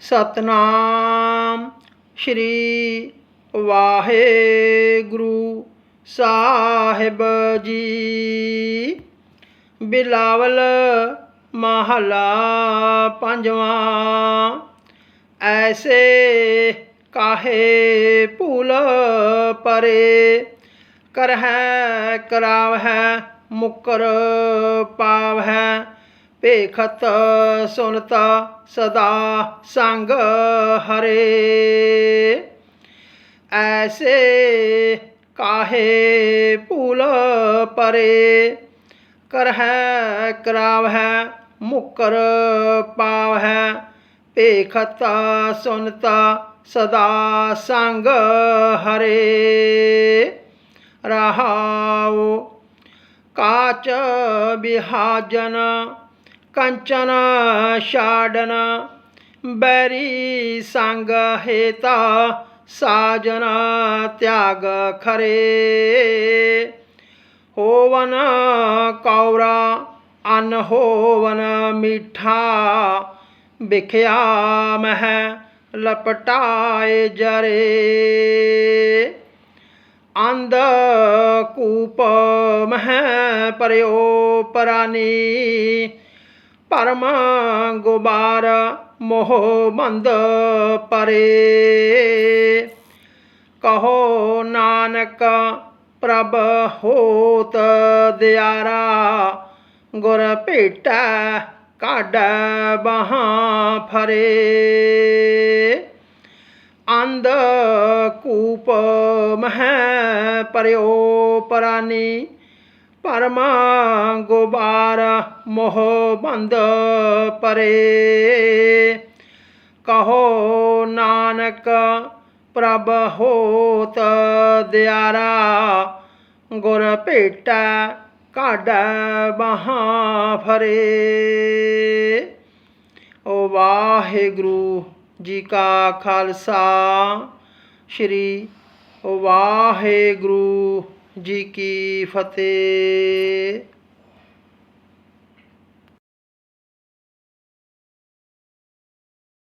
ਸਤਨਾਮ ਸ਼੍ਰੀ ਵਾਹਿਗੁਰੂ ਸਾਹਿਬ ਜੀ। ਬਿਲਾਵਲ ਮਹਲਾ ਪੰਜਵਾਂ, ਐਸੇ ਕਾਹੇ ਭੂਲ ਪਰੇ, ਕਰਹਿ ਕਰਾਵਹਿ ਮੁਕਰ ਪਾਵਹਿ। ਭੇਖਤ ਸੁਨਤ ਸਦਾ ਸੰਗ ਹਰੇ। ਐਸੇ ਕਾਹੇ ਭੂਲ ਪਰੇ, ਕਰਹਿ ਕਰਾਵਹਿ, ਮੁਕਰ ਪਾਵਹਿ। ਭੇਖਤ ਸੁਨਤਾ ਸਦਾ ਸੰਗ ਹਰੇ। ਰਹਾਉ ਕਾਚ ਬਿਹਾਜਨ ਕੰਚਨ ਛਾਡਨ ਬੈਰੀ ਸੰਗ ਹੇਤਾ ਸਾਜਨ ਤਿਆਗ ਖਰੇ। ਹੋਵਨ ਕੌਰਾ, ਅਨ ਹੋਵਨ ਮਿੱਠਾ, ਵਿਖਿਆ ਮਹਿ ਲਪਟਾਏ ਜਰੇ। ਅੰਧ ਕੂਪ ਮਹਿ ਪਰਿਓ ਪਰਾਨੀ ਪਰਮ ਗੁਬਾਰ ਮੋਹ ਮੰਦ ਪਰੇ। ਕਹੋ ਨਾਨਕ ਪ੍ਰਭ ਹੋਤ ਦਿਆਰਾ, ਗੁਰ ਭੇਟਾ ਕਾਢ ਬਾਹਾਂ ਫਰੇ। ਅੰਧ ਕੂਪ ਮਹਿ ਪਰਿਓ ਪਰਾਨੀ ਪਰਮ ਗੁਬਾਰ ਮੋਹ ਬੰਦ ਪਰੇ। ਕਹੋ ਨਾਨਕ, ਪ੍ਰਭ ਹੋਤ ਦਿਆਰਾ, ਗੁਰ ਭੇਟਾ ਕਾਢ ਬਾਹਾਂ ਫਰੇ ਓ ਵਾਹਿਗੁਰੂ ਜੀ ਕਾ ਖਾਲਸਾ, ਸ਼੍ਰੀ ਵਾਹਿਗੁਰੂ ਜੀ ਕੀ ਫਤਿਹ।